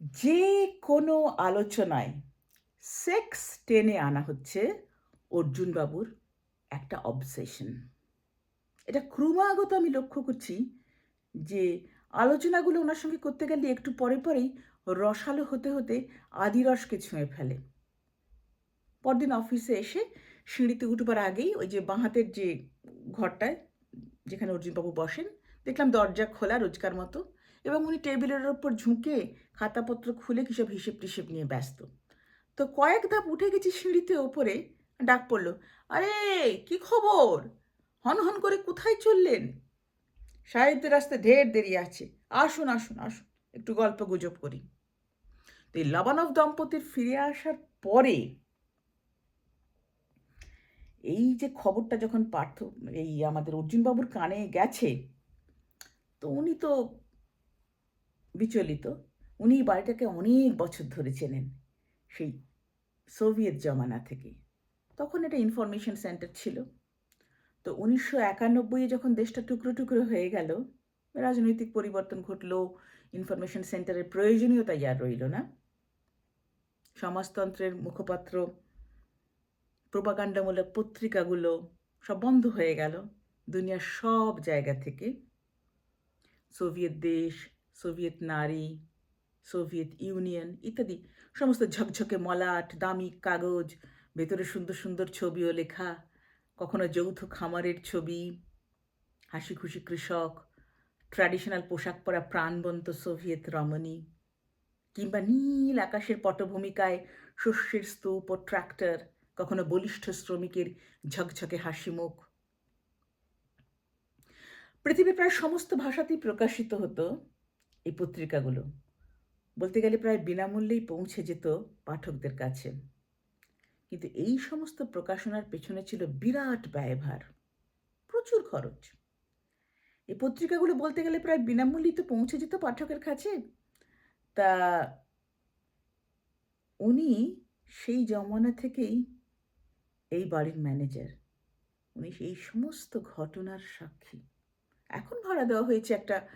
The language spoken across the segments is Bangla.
যে কোনো আলোচনায় সেক্স টেনে আনা হচ্ছে অর্জুনবাবুর একটা অবসেশন এটা ক্রমাগত আমি লক্ষ্য করছি যে আলোচনাগুলো ওনার সঙ্গে করতে গেলে একটু পরে পরেই রসালো হতে হতে আদিরসকে ছুঁয়ে ফেলে। পরদিন অফিসে এসে সিঁড়িতে উঠবার আগেই ওই যে বাঁহাতের যে ঘরটায় যেখানে অর্জুনবাবু বসেন, দেখলাম দরজা খোলা রোজকার মতো। এবং উনি টেবিলের ওপর ঝুঁকে খাতাপত্র খুলে কিসব হিসেব টিসেব নিয়ে ব্যস্ত। তো কয়েক ধাপ উঠে গেছি সিঁড়িতে ওপরে, ডাক পড়ল, আরে, কি খবর? হন হন করে কোথায় চললেন? সাহেবদের রাস্তায় ঢের দেরি আছে। আসুন আসুন আসুন, একটু গল্প গুজব করি। তো এই লবানব দম্পতির ফিরে আসার পরে এই যে খবরটা যখন পার্থ, এই আমাদের অর্জুনবাবুর কানে গেছে, তো উনি তো বিচলিত। উনি বাড়িটাকে অনেক বছর ধরে চেনেন, সেই সোভিয়েত জমানা থেকে। তখন এটা ইনফরমেশন সেন্টার ছিল। তো উনিশশো একানব্বইয়ে যখন দেশটা টুকরো টুকরো হয়ে গেল, রাজনৈতিক পরিবর্তন ঘটলো ইনফরমেশন সেন্টারের প্রয়োজনীয়তা আর রইল না। সমাজতন্ত্রের মুখপাত্র, প্রোপাগান্ডামূলক পত্রিকাগুলো সব বন্ধ হয়ে গেল, দুনিয়ার সব জায়গা থেকে। সোভিয়েত দেশ সোভিয়েত নারী সোভিয়েত ইউনিয়ন ইত্যাদি। সমস্ত ঝকঝকে মলাট, দামি কাগজ, ভেতরে সুন্দর সুন্দর ছবিও লেখা, কখনো যৌথ খামারের ছবি হাসি খুশি কৃষক ট্র্যাডিশনাল পোশাক পরা প্রাণবন্ত সোভিয়েত রমণী, কিংবা নীল আকাশের পটভূমিকায় শস্যের স্তূপ ও ট্র্যাক্টর কখনো বলিষ্ঠ শ্রমিকের ঝকঝকে হাসি মুখ পৃথিবীর প্রায় সমস্ত ভাষাতেই প্রকাশিত হতো এই পত্রিকাগুলো। বলতে গেলে প্রায় বিনামূল্যেই পৌঁছে যেত পাঠকদের কাছে। কিন্তু এই সমস্ত প্রকাশনার পেছনে ছিল বিরাট ব্যয়ভার, প্রচুর খরচ। এই পত্রিকাগুলো বলতে গেলে প্রায় বিনামূল্যেই তো পৌঁছে যেত পাঠকের কাছে। তা উনি সেই জমানা থেকেই এই বাড়ির ম্যানেজার। উনি সেই সমস্ত ঘটনার সাক্ষী। এখন ভাড়া দেওয়া হয়েছে একটা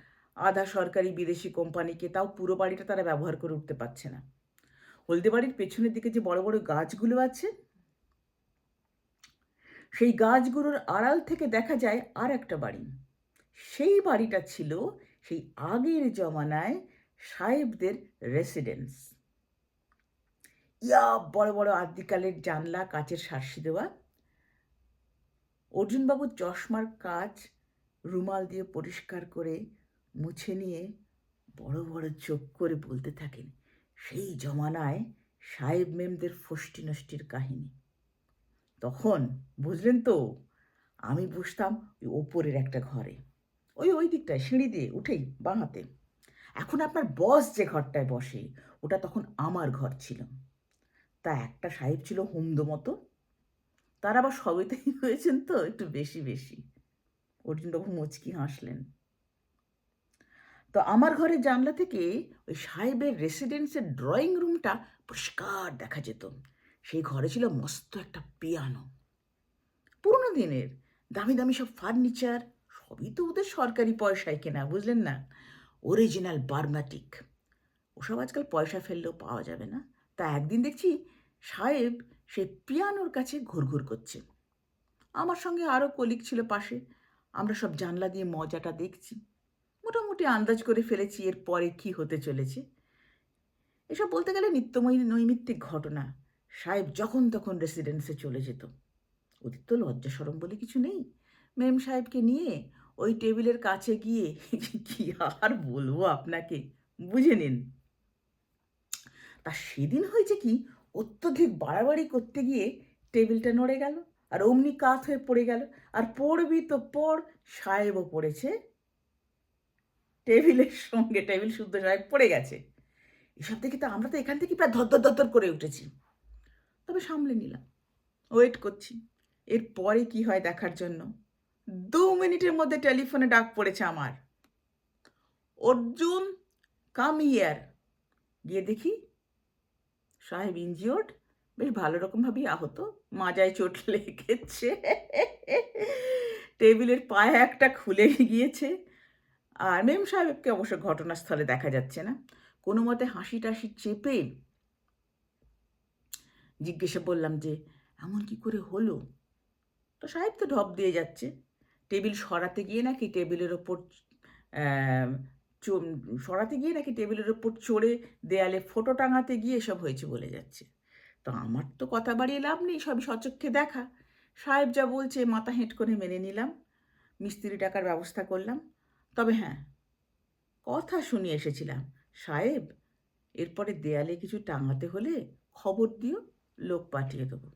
আধা সরকারি বিদেশি কোম্পানিকে, তাও পুরো বাড়িটা তারা ব্যবহার করে উঠতে পারছে না। হলদে বাড়ির পেছনের দিকে যে বড় বড় গাছগুলো আছে, সেই গাছগুলোর আড়াল থেকে দেখা যায় আর একটা বাড়ি। সেই বাড়িটা ছিল সেই আগের জমানায় সাহেবদের রেসিডেন্স ইয়া, বড় বড় আদিকালের জানলা, কাচের সার্সি দেওয়া। অর্জুনবাবুর চশমার কাজ রুমাল দিয়ে পরিষ্কার করে মুছে নিয়ে বড় বড় চোখ করে বলতে থাকেন, সেই জমানায় সাহেব মেমদের ফষ্টি নষ্টির কাহিনী। তখন, বুঝলেন তো, আমি বসতাম ওই ওপরের একটা ঘরে, ওই ওই দিকটায়, সিঁড়ি দিয়ে উঠেই বাঁহাতে এখন আপনার বস যে ঘরটায় বসে, ওটা তখন আমার ঘর ছিল। তা একটা সাহেব ছিল হুমদো মতো তার আবার সবেতেই হয়েছেন তো একটু বেশি বেশি। অর্জুনবাবু মুচকি হাসলেন। তো আমার ঘরের জানলা থেকে ওই সাহেবের রেসিডেন্সের ড্রয়িং রুমটা পরিষ্কার দেখা যেত। সেই ঘরে ছিল মস্ত একটা পিয়ানো পুরোনো দিনের দামি দামি সব ফার্নিচার সবই তো ওদের সরকারি পয়সায় কেনা, বুঝলেন না? অরিজিনাল বার্মাটিক ওসব আজকাল পয়সা ফেললেও পাওয়া যাবে না। তা একদিন দেখছি সাহেব সে পিয়ানোর কাছে ঘুরঘুর করছে। আমার সঙ্গে আরও কলিক ছিল পাশে। আমরা সব জানলা দিয়ে মজাটা দেখছি। মোটামুটি আন্দাজ করে ফেলেছি এর পরে কি হতে চলেছে। এসব বলতে গেলে নিত্যময়ী নৈমিত্তিক ঘটনা। সাহেব যখন তখন রেসিডেন্সে চলে যেত। ওদের তো লজ্জা সরম বলে কিছু নেই। মেম সাহেবকে নিয়ে ওই টেবিলের কাছে গিয়ে কি আর বলব আপনাকে? বুঝে নিন। তা সেদিন হয়েছে কি? অত্যধিক বাড়াবাড়ি করতে গিয়ে টেবিলটা নড়ে গেল আর অমনি কাত হয়ে পড়ে গেল। আর পড়বি তো পড়, সাহেবও পড়েছে। টেবিলের সঙ্গে, টেবিল শুদ্ধ সাহেব পড়ে গেছে। এসব থেকে তো আমরা তো এখান থেকে প্রায় ধর ধর করে উঠেছি। তবে সামলে নিলাম। ওয়েট করছি। এর পরে কি হয় দেখার জন্য? দু মিনিটের মধ্যে টেলিফোনে ডাক পড়েছে আমার। অর্জুন কাম ইয়ার গিয়ে দেখি সাহেব ইনজিওর্ড বেশ ভালো রকমভাবেই আহত। মাজায় চোট লেগেছে। টেবিলের পায়ে একটা খুলে গিয়েছে। আর মেম সাহেবকে অবশ্য ঘটনাস্থলে দেখা যাচ্ছে না। কোনো মতে হাসি টাসি চেপে জিজ্ঞেসে বললাম যে, এমন কি করে হলো? তো সাহেব তো ঢপ দিয়ে যাচ্ছে। টেবিল সরাতে গিয়ে নাকি টেবিলের ওপর সরাতে গিয়ে নাকি টেবিলের ওপর চড়ে দেয়ালে ফটো টাঙাতে গিয়ে এসব হয়েছে বলে যাচ্ছে। তো আমার তো কথা বাড়িয়ে লাভ নেই, সবই সচক্ষে দেখা। সাহেব যা বলছে মাথা হেঁট করে মেনে নিলাম। মিস্ত্রি টাকার ব্যবস্থা করলাম। তবে হ্যাঁ কথা শুনিয়ে এসেছিলাম। সাহেব, এরপরে দেয়ালে কিছু টাঙাতে হলে খবর দিও লোক পাঠিয়ে দেবো।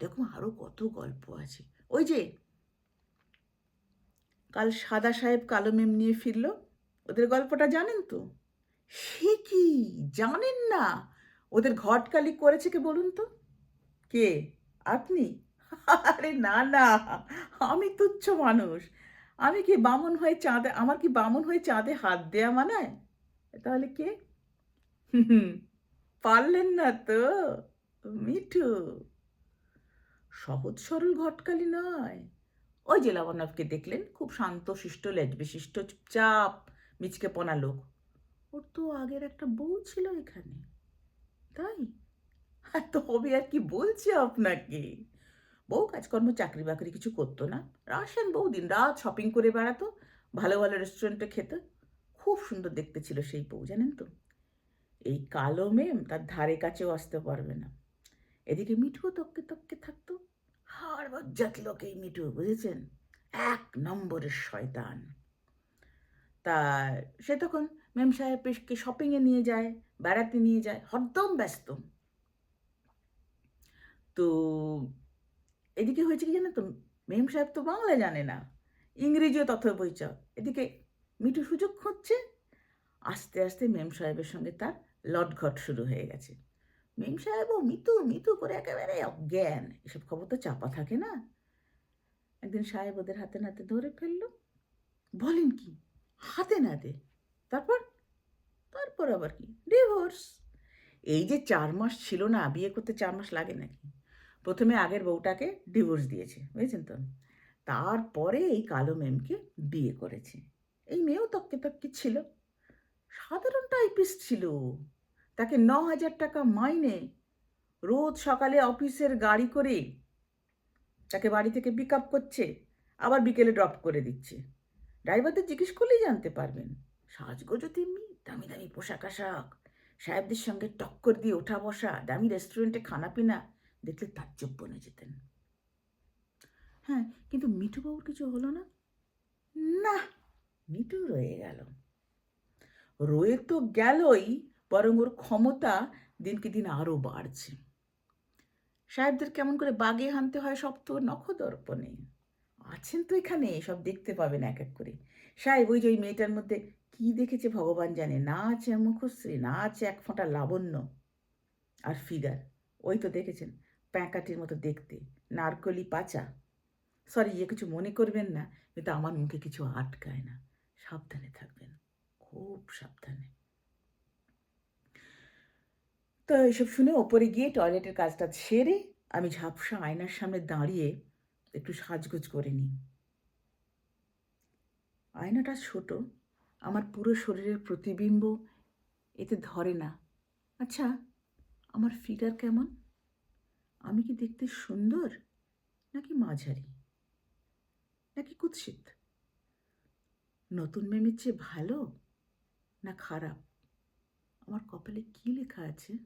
এরকম আরও কত গল্প আছে। ওই যে, কাল সাদা সাহেব কালো মেম নিয়ে ফিরল। ওদের গল্পটা জানেন তো? সে কি? জানেন না। ওদের ঘটকালি করেছে কে বলুন তো? কে? আপনি? আরে না না। আমি তুচ্ছ মানুষ। আমি কি বামন হয়ে চাঁদে, আমার কি বামন হয়ে চাঁদে হাত দেয়া মানায়? তাহলে কে? পারলেন না তো, মিঠু। সহজ সরল ঘটকালি নয়। ওই যে লাবণ্যকে দেখলেন, খুব শান্ত, শিষ্ট, লেজ বিশিষ্ট, চুপচাপ মিচকে পনা লোক। ওর তো আগের একটা বউ ছিল এখানে। তাই? আর তবে আর কি বলছি আপনাকে? বউ কাজকর্ম, চাকরি বাকরি কিছু করতো না। আসেন বউ দিন রাত শপিং করে বেড়াতো, ভালো ভালো রেস্টুরেন্টে খেত। খুব সুন্দর দেখতে ছিল সেই বউ, জানেন তো? এই কালো মেম তার ধারে কাছেও আসতে পারবে না। এদিকে মিঠুও তককে তককে থাকতো। হাড় বজ্জাত লোক এই মিঠু, বুঝেছেন? এক নম্বরের শয়তান। তা সে তখন মেম সাহেবকে শপিংয়ে নিয়ে যায়, বেড়াতে নিয়ে যায়, হরদম ব্যস্ত। তো এদিকে হয়েছে কি জানো তো? মেম সাহেব তো বাংলা জানে না, ইংরেজিও তথ্য পরিচয় এদিকে মিঠু সুযোগ খুঁজছে, আস্তে আস্তে মেম সাহেবের সঙ্গে তার লটঘট শুরু হয়ে গেছে। মেম সাহেবও মিতু মিতু করে একেবারে অজ্ঞান, এসব খবর তো চাপা থাকে না। একদিন সাহেব ওদের হাতে নাতে ধরে ফেলল, বলেন কি, হাতে নাতে, তারপর? তারপর আবার কি, ডিভোর্স। এই যে চার মাস ছিল না, বিয়ে করতে চার মাস লাগে নাকি? প্রথমে আগের বউটাকে ডিভোর্স দিয়েছে, বুঝেছেন তো? তারপরে এই কালো মেমকে বিয়ে করেছে। এই মেয়েও তককে তককে ছিল। সাধারণ টাইপিস্ট ছিল তাকে ন হাজার টাকা মাইনে রোজ সকালে অফিসের গাড়ি করে তাকে বাড়ি থেকে পিক আপ করছে, আবার বিকেলে ড্রপ করে দিচ্ছে। ড্রাইভারদের জিজ্ঞেস করলেই জানতে পারবেন। সাজগোজও তেমনি, দামি দামি পোশাক আশাক, সাহেবদের সঙ্গে টক্কর দিয়ে ওঠা বসা, দামি রেস্টুরেন্টে খানা পিনা। দেখলে তাজ্জব বনে যেতেন। হ্যাঁ কিন্তু মিঠু বাবুর কিছু হলো না? না, মিঠু রয়ে গেল। রয়ে তো গেলই, বরং ওর ক্ষমতা দিনকে দিন আরও বাড়ছে। সাহেবদের কেমন করে বাগে হানতে হয় সব তো নখদর্পণে। আছেন তো এখানে, সব দেখতে পাবেন এক এক করে। সাহেব ওই যে ওই মেয়েটার মধ্যে কি দেখেছে ভগবান জানে? না আছে মুখশ্রী, না আছে এক ফোঁটা লাবণ্য। আর ফিগার, ওই তো দেখেছেন। প্যাঁকাটির মতো দেখতে, নারকলি পাচা। সরি ইয়ে কিছু মনে করবেন না, কিন্তু আমার মুখে কিছু আটকায় না। সাবধানে থাকবেন, খুব সাবধানে। তো এইসব শুনে ওপরে গিয়ে টয়লেটের কাজটা সেরে আমি ঝাপসা আয়নার সামনে দাঁড়িয়ে একটু সাজগোজ করে নিই। আয়নাটা ছোট, আমার পুরো শরীরের প্রতিবিম্ব এতে ধরে না। আচ্ছা আমার ফিগার কেমন? আমি কি দেখতে সুন্দর নাকি মাঝারি? নাকি কুৎসিত? নতুন মেমের চেয়ে ভালো না খারাপ? আমার কপালে কী লেখা আছে?